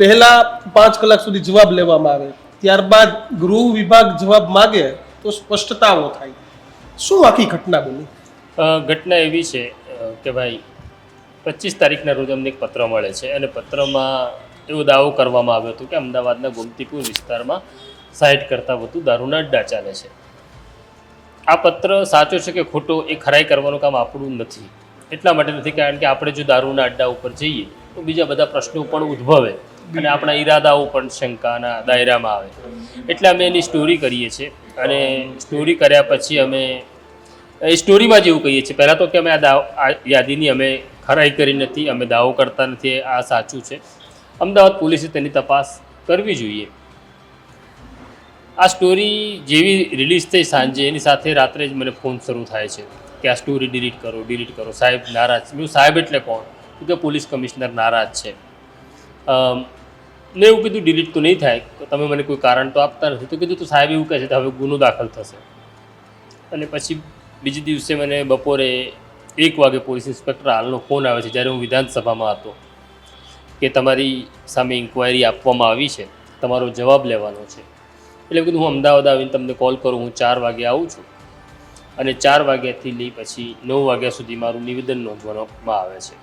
પહેલા પાંચ કલાક સુધી જવાબ લેવામાં આવે, ત્યારબાદ ગૃહ વિભાગ જવાબ માગે તો સ્પષ્ટતાઓ થાય. શું આખી ઘટના બની? ઘટના એવી છે કે ભાઈ પચીસ તારીખના રોજ અમને એક પત્ર મળે છે અને પત્રમાં એવો દાવો કરવામાં આવ્યો હતો કે અમદાવાદના ગોમતીપુર વિસ્તારમાં સાઈટ કરતાં વધુ દારૂના અડ્ડા ચાલે છે. આ પત્ર સાચો છે કે ખોટો એ ખરાઈ કરવાનું કામ આપણું નથી. એટલા માટે નથી કારણ કે આપણે જો દારૂના અડ્ડા ઉપર જઈએ તો બીજા બધા પ્રશ્નો પણ ઉદ્ભવે. અને આપણા ઈરાદાઓ પણ શંકાના દાયરામાં આવે. એટલે અમે એની સ્ટોરી કરીએ છીએ. અને સ્ટોરી કર્યા પછી અમે, એ સ્ટોરીમાં જેવું કહીએ છીએ. પહેલાં તો કે અમે આ દાવ, આ યાદીની અમે ખરાઈ કરી નથી, અમે દાવો કરતા નથી, આ સાચું છે. અમદાવાદ પોલીસે તેની તપાસ કરવી જોઈએ. આ સ્ટોરી જેવી રિલીઝ થઈ સાંજે, એની સાથે રાત્રે જ મને ફોન શરૂ થાય છે કે આ સ્ટોરી ડિલીટ કરો ડિલીટ કરો. સાહેબ નારાજ. મેં સાહેબ એટલે કોણ? કે પોલીસ કમિશનર નારાજ છે. મેં એવું કીધું ડિલીટ તો નહીં થાય. તમે મને કોઈ કારણ તો આપતા નથી. તો કીધું, તો સાહેબ એવું કહે છે, તો હવે ગુનો દાખલ થશે. અને પછી બીજે દિવસે મને બપોરે એક વાગે પોલીસ ઇન્સ્પેક્ટર હાલનો ફોન આવે છે, જ્યારે હું વિધાનસભામાં હતો, કે તમારી સામે ઇન્કવાયરી આપવામાં આવી છે, તમારો જવાબ લેવાનો છે. એટલે કીધું, હું અમદાવાદ આવીને તમને કોલ કરું, હું ચાર વાગે આવું છું. અને ચાર વાગ્યાથી લઈ પછી નવ વાગ્યા સુધી મારું નિવેદન નોંધવામાં આવે છે.